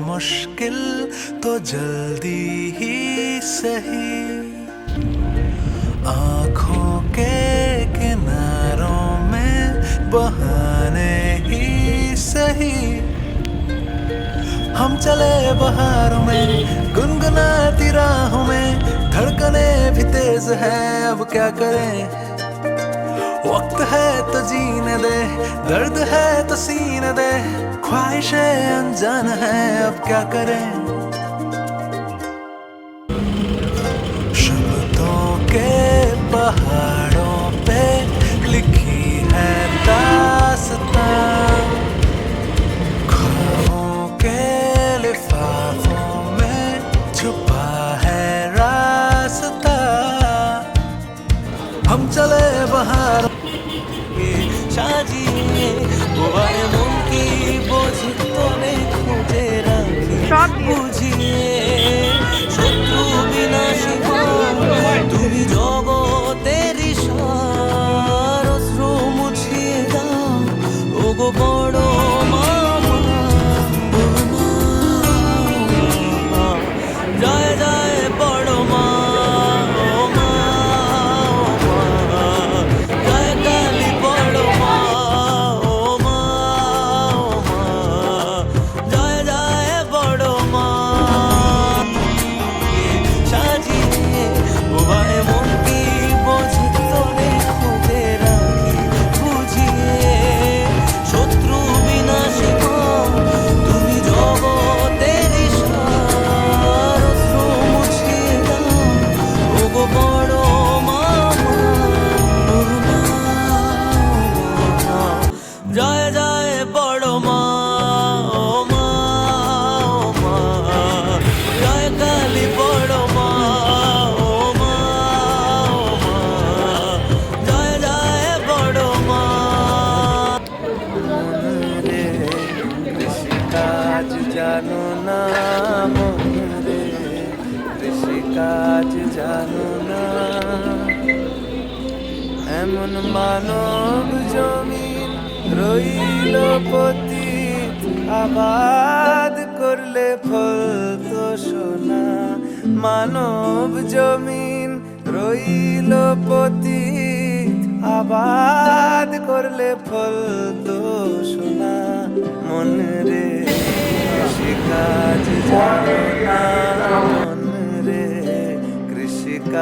मुश्किल तो जल्दी ही सही। आँखों के किनारों में बहाने ही सही। हम चले बहारों में, गुनगुनाती राहों में, धड़कने भी तेज है, अब क्या करें? वक्त है तो जीने दे, दर्द है तो सीने दे। ख्वाहिशें अनजान है अब क्या करें? शब्दों के पहाड़ों पे लिखी है दास्तां ख्वाबों के लिफाफों में छुपा है रास्ता। हम चले बाहर সাজিয়ে বোবায় মন কি বোঝ তোরে খুঁজে রাখি। সব জানো না মন রে কৃষিকাজ জানো না। এমন মানব জমিন রইল পতিত, আবাদ করলে ফল তো সোনা। মানব জমিন রইল পতিত, আবাদ করলে ফল তো সোনা। মন রে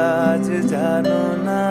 কাজ জানো না।